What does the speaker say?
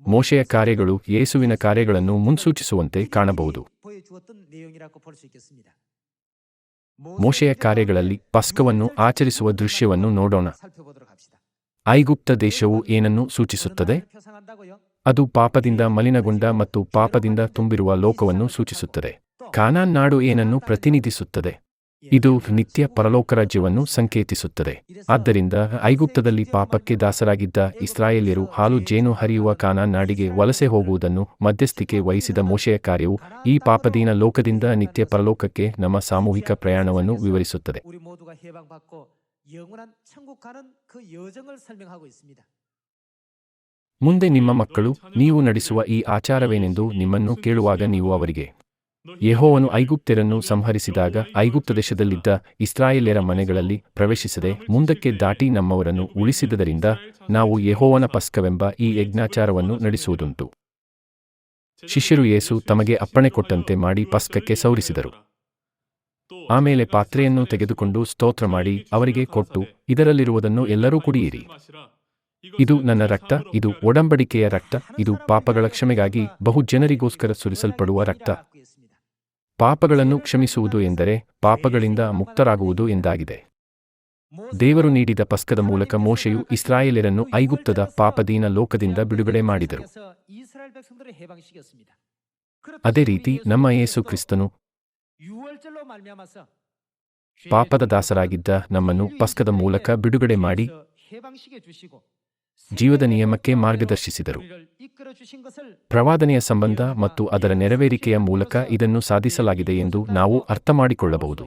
ಮೋಶೆಯ ಕಾರ್ಯಗಳು ಯೇಸುವಿನ ಕಾರ್ಯಗಳನ್ನು ಮುನ್ಸೂಚಿಸುವಂತೆ ಕಾಣಬಹುದು. ಮೋಶೆಯ ಕಾರ್ಯಗಳಲ್ಲಿ ಪಸ್ಕವನ್ನು ಆಚರಿಸುವ ದೃಶ್ಯವನ್ನು ನೋಡೋಣ. ಐಗುಪ್ತ ದೇಶವು ಏನನ್ನು ಸೂಚಿಸುತ್ತದೆ? ಅದು ಪಾಪದಿಂದ ಮಲಿನಗೊಂಡ ಮತ್ತು ಪಾಪದಿಂದ ತುಂಬಿರುವ ಲೋಕವನ್ನು ಸೂಚಿಸುತ್ತದೆ. ಕಾನಾನ್ ನಾಡು ಏನನ್ನು ಪ್ರತಿನಿಧಿಸುತ್ತದೆ? ಇದು ನಿತ್ಯ ಪರಲೋಕ ರಾಜ್ಯವನ್ನು ಸಂಕೇತಿಸುತ್ತದೆ. ಆದ್ದರಿಂದ ಐಗುಪ್ತದಲ್ಲಿ ಪಾಪಕ್ಕೆ ದಾಸರಾಗಿದ್ದ ಇಸ್ರಾಯೇಲ್ಯರು ಹಾಲು ಜೇನು ಹರಿಯುವ ಕಾನ ನಾಡಿಗೆ ವಲಸೆ ಹೋಗುವುದನ್ನು ಮಧ್ಯಸ್ಥಿಕೆ ವಹಿಸಿದ ಮೋಶೆಯ ಕಾರ್ಯವು ಈ ಪಾಪದೀನ ಲೋಕದಿಂದ ನಿತ್ಯ ಪರಲೋಕಕ್ಕೆ ನಮ್ಮ ಸಾಮೂಹಿಕ ಪ್ರಯಾಣವನ್ನು ವಿವರಿಸುತ್ತದೆ. ಮುಂದೆ ನಿಮ್ಮ ಮಕ್ಕಳು, ನೀವು ನಡೆಸುವ ಈ ಆಚಾರವೇನೆಂದು ನಿಮ್ಮನ್ನು ಕೇಳುವಾಗ ನೀವು ಅವರಿಗೆ ಯೆಹೋವನು ಐಗುಪ್ತರನ್ನು ಸಂಹರಿಸಿದಾಗ ಐಗುಪ್ತ ದೇಶದಲ್ಲಿದ್ದ ಇಸ್ರಾಯೇಲ್ಯರ ಮನೆಗಳಲ್ಲಿ ಪ್ರವೇಶಿಸದೆ ಮುಂದಕ್ಕೆ ದಾಟಿ ನಮ್ಮವರನ್ನು ಉಳಿಸಿದ್ದರಿಂದ ನಾವು ಯೆಹೋವನ ಪಸ್ಕವೆಂಬ ಈ ಯಜ್ಞಾಚಾರವನ್ನು ನಡೆಸುವುದುಂಟು. ಶಿಷ್ಯರು ಯೇಸು ತಮಗೆ ಅಪ್ಪಣೆ ಕೊಟ್ಟಂತೆ ಮಾಡಿ ಪಸ್ಕಕ್ಕೆ ಸೌರಿಸಿದರು. ಆಮೇಲೆ ಪಾತ್ರೆಯನ್ನು ತೆಗೆದುಕೊಂಡು ಸ್ತೋತ್ರ ಮಾಡಿ ಅವರಿಗೆ ಕೊಟ್ಟು, ಇದರಲ್ಲಿರುವುದನ್ನು ಎಲ್ಲರೂ ಕುಡಿಯಿರಿ. ಇದು ನನ್ನ ರಕ್ತ, ಇದು ಒಡಂಬಡಿಕೆಯ ರಕ್ತ, ಇದು ಪಾಪಗಳ ಕ್ಷಮೆಗಾಗಿ ಬಹುಜನರಿಗೋಸ್ಕರ ಸುರಿಸಲ್ಪಡುವ ರಕ್ತ. ಪಾಪಗಳನ್ನು ಕ್ಷಮಿಸುವುದು ಎಂದರೆ ಪಾಪಗಳಿಂದ ಮುಕ್ತರಾಗುವುದು ಎಂದಾಗಿದೆ. ದೇವರು ನೀಡಿದ ಪಸ್ಕದ ಮೂಲಕ ಮೋಶೆಯು ಇಸ್ರಾಯೇಲರನ್ನು ಐಗುಪ್ತದ ಪಾಪದೀನ ಲೋಕದಿಂದ ಬಿಡುಗಡೆ ಮಾಡಿದರು. ಅದೇ ರೀತಿ ನಮ್ಮ ಯೇಸು ಕ್ರಿಸ್ತನು ಪಾಪದ ದಾಸರಾಗಿದ್ದ ನಮ್ಮನ್ನು ಪಸ್ಕದ ಮೂಲಕ ಬಿಡುಗಡೆ ಮಾಡಿ ಜೀವದ ನಿಯಮಕ್ಕೆ ಮಾರ್ಗದರ್ಶಿಸಿದರು. ಪ್ರವಾದನೆಯ ಸಂಬಂಧ ಮತ್ತು ಅದರ ನೆರವೇರಿಕೆಯ ಮೂಲಕ ಇದನ್ನು ಸಾಧಿಸಲಾಗಿದೆ ಎಂದು ನಾವು ಅರ್ಥಮಾಡಿಕೊಳ್ಳಬಹುದು.